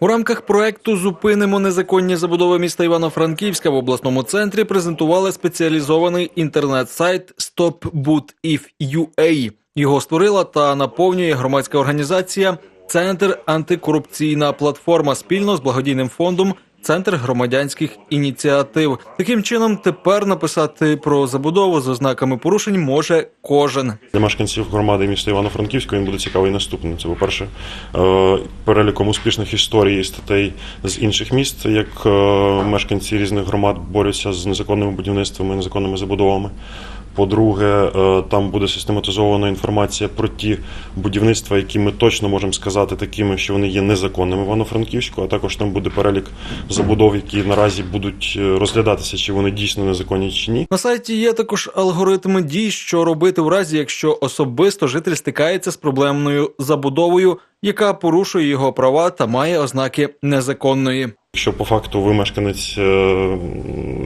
У рамках проекту Зупинимо незаконні забудови міста Івано-Франківська в обласному центрі презентували спеціалізований інтернет-сайт StopBootIf.ua. Його створила та наповнює громадська організація Центр антикорупційна платформа спільно з благодійним фондом Центр громадянських ініціатив. Таким чином, тепер написати про забудову з ознаками порушень може кожен. Для мешканців громади міста Івано-Франківська він буде цікавий наступний. Це, по-перше, е, переліком успішних історій і статей з інших міст, як е, мешканці різних громад борються з незаконними будівництвами, незаконними забудовами. По-друге, е, там буде систематизована інформація про ті будівництва, які ми точно можемо сказати такими, що вони є незаконними в Івано-Франківську, а також там буде перелік забудов, які наразі будуть е, розглядатися, чи вони дійсно незаконні чи ні. На сайті є також алгоритми дій, що робити в разі, якщо особисто житель стикається з проблемною забудовою, яка порушує його права та має ознаки незаконної. Якщо по факту ви мешканець е,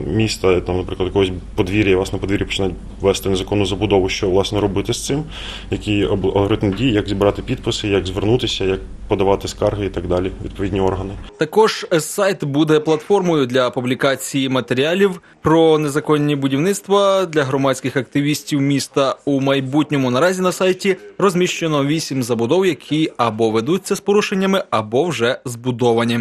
міста, там, наприклад, якогось подвір'я, вас на подвір'ї починають вести незаконну забудову, що власне робити з цим, які алгоритм дій, як зібрати підписи, як звернутися, як подавати скарги і так далі, відповідні органи. Також сайт буде платформою для публікації матеріалів про незаконні будівництва для громадських активістів міста у майбутньому. Наразі на сайті розміщено вісім забудов, які або ведуться з порушеннями, або вже збудовані.